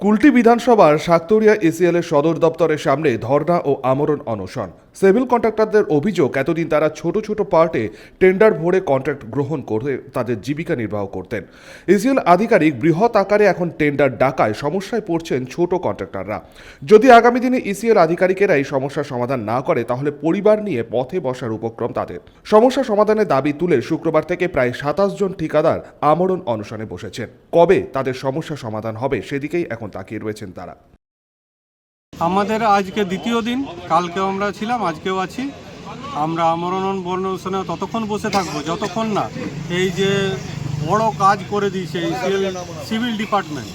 কুলটি বিধানসভার সাকতরিয়া এসিএলের সদর দপ্তরের সামনে ধর্ণা ও আমরণ অনশন। সিভিল কন্ট্রাক্টরদের অভিযোগ, এতদিন তারা ছোট ছোট পার্টে টেন্ডার ভরে কন্ট্রাক্ট গ্রহণ করে তাদের জীবিকা নির্বাহ করতেন। ইসিএল আধিকারিক বৃহৎ আকারে এখন টেন্ডার ডাকায় সমস্যায় পড়ছেন ছোট কন্ট্রাক্টররা। যদি আগামী দিনে ইসিএল আধিকারিকেরা এই সমস্যার সমাধান না করে, তাহলে পরিবার নিয়ে পথে বসার উপক্রম তাদের। সমস্যা সমাধানের দাবি তুলে শুক্রবার থেকে প্রায় সাতাশ জন ঠিকাদার আমরণ অনশনে বসেছেন। কবে তাদের সমস্যা সমাধান হবে, সেদিকেই এখন তাকিয়ে রয়েছেন তারা। আমাদের আজকে দ্বিতীয় দিন, কালকেও আমরা ছিলাম, আজকেও আছি। আমরা আমরণ বর্ণশনে ততক্ষণ বসে থাকব, যতক্ষণ না এই যে বড় কাজ করে দিয়েছে এই সিভিল ডিপার্টমেন্ট,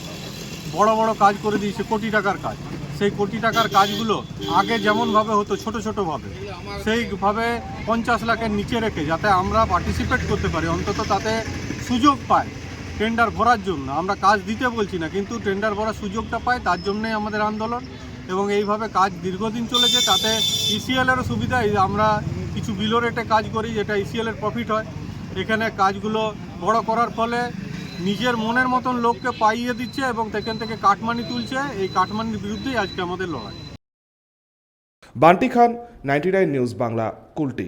বড় বড় কাজ করে দিয়েছে কোটি টাকার কাজ। সেই কোটি টাকার কাজগুলো আগে যেমনভাবে হতো ছোট ছোটোভাবে সেইভাবে পঞ্চাশ লাখের নিচে রেখে যাতে আমরা পার্টিসিপেট করতে পারি, অন্তত তাতে সুযোগ পায় টেন্ডার ভরার জন্য। আমরা কাজ দিতে বলছি না, কিন্তু টেন্ডার ভরার সুযোগটা পায়, তার জন্যই আমাদের আন্দোলন। এবং এইভাবে কাজ দীর্ঘদিন চলেছে, তাতে ইসিএলেরও সুবিধা আমরা কিছু বিলো রেটে কাজ করি, যেটা ইসিএলের প্রফিট হয়। এখানে কাজগুলো বড় করার ফলে নিজের মনের মতন লোককে পাইয়ে দিচ্ছে এবং সেখান থেকে কাটমানি তুলছে। এই কাটমানির বিরুদ্ধেই আজকে আমাদের লড়াই। Bunty Khan ninety news Bangla, Kulti.